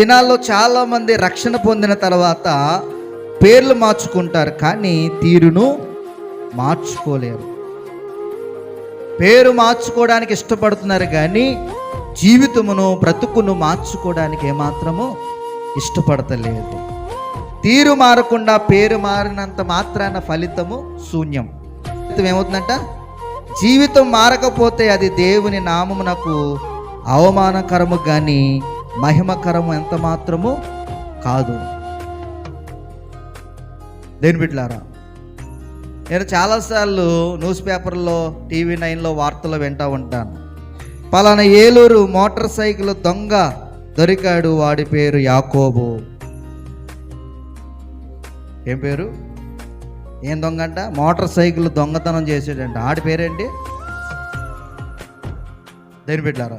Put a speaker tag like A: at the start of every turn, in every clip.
A: దినాల్లో చాలా మంది రక్షణ పొందిన తర్వాత పేర్లు మార్చుకుంటారు కానీ తీరును మార్చుకోలేరు. పేరు మార్చుకోవడానికి ఇష్టపడుతున్నారు కానీ జీవితమును బ్రతుకును మార్చుకోవడానికి ఏమాత్రము ఇష్టపడతలేదు. తీరు మారకుండా పేరు మారినంత మాత్రాన ఫలితము శూన్యం. ఫలితం ఏమవుతుందంట? జీవితం మారకపోతే అది దేవుని నామమునకు అవమానకరము కానీ మహిమకరము ఎంత మాత్రము కాదు. దేని బిడ్లారా నేను చాలాసార్లు న్యూస్ పేపర్లో టీవీ నైన్లో వార్తలు వింటూ ఉంటాను. పలానా ఏలూరు మోటార్ సైకిల్ దొంగ దొరికాడు వాడి పేరు యాకోబు. ఏం పేరు? ఏం దొంగ అంట? మోటార్ సైకిల్ దొంగతనం చేసాడంట. ఆడి పేరేంటి? దేని పెట్టారా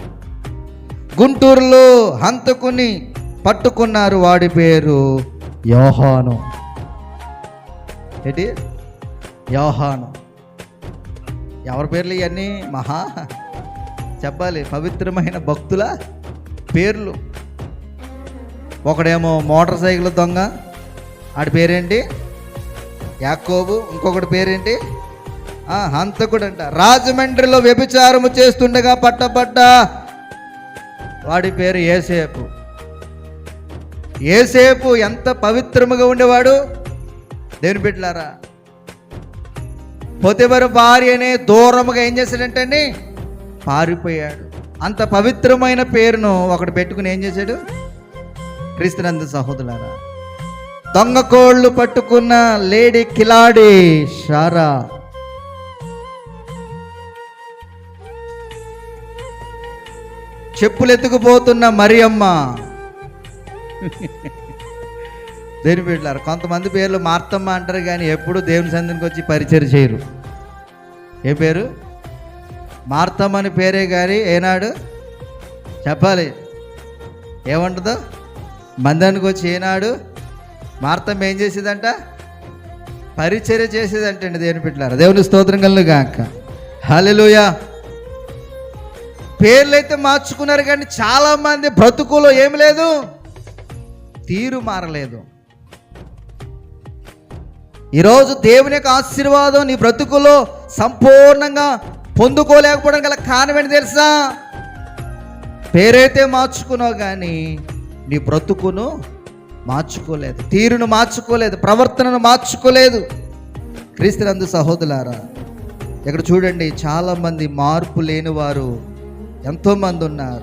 A: గుంటూరులో హంతకుని పట్టుకున్నారు వాడి పేరు యోహాను. ఏంటి? యోహాను. ఎవరి పేర్లు ఇవన్నీ? మహా. చెప్పాలి పవిత్రమైన భక్తుల పేర్లు. ఒకడేమో మోటార్ సైకిల్ దొంగ ఆడి పేరేంటి? యాకోబు. ఇంకొకటి పేరేంటి? హంతకుడు అంట రాజమండ్రిలో వ్యభిచారము చేస్తుండగా పట్టబడ్డ వాడి పేరు ఏసేపు. ఏసేపు ఎంత పవిత్రముగా ఉండేవాడు? దేని బిడ్డలారా పొతిబరు భార్యనే దూరముగా ఏం చేశాడంటండి? పారిపోయాడు. అంత పవిత్రమైన పేరును ఒకడు పెట్టుకుని ఏం చేశాడు? క్రీస్తునంద సహోదరులారా దొంగ కోళ్ళు పట్టుకున్న లేడీ కిలాడి షారా చెప్పులు ఎత్తుకుపోతున్న మరియమ్మ. దేని బిడ్డలారు కొంతమంది పేర్లు మార్తమ్మ అంటారు కానీ ఎప్పుడు దేవుని సందికి వచ్చి పరిచయం చేయరు. ఏ పేరు? మార్తమ్మ అని పేరే కానీ ఏనాడు? చెప్పాలి. ఏమంటుందో? మందానికి వచ్చి ఏనాడు? మార్తమ్మ ఏం చేసేదంట? పరిచర్య చేసేదంటండి దేవుని బిడ్డలారు. దేవుని స్తోత్రం కలను గాక. హలో పేర్లు అయితే మార్చుకున్నారు కానీ చాలామంది బ్రతుకులో ఏమి లేదు? తీరు మారలేదు. ఈరోజు దేవుని యొక్క ఆశీర్వాదం నీ బ్రతుకులో సంపూర్ణంగా పొందుకోలేకపోవడం గల కారణమేంటి తెలుసా? పేరైతే మార్చుకున్నావు కానీ నీ బ్రతుకును మార్చుకోలేదు. తీరును మార్చుకోలేదు. ప్రవర్తనను మార్చుకోలేదు. క్రీస్తునందు సహోదరులారా ఇక్కడ చూడండి చాలామంది మార్పు లేని వారు ఎంతోమంది ఉన్నారు.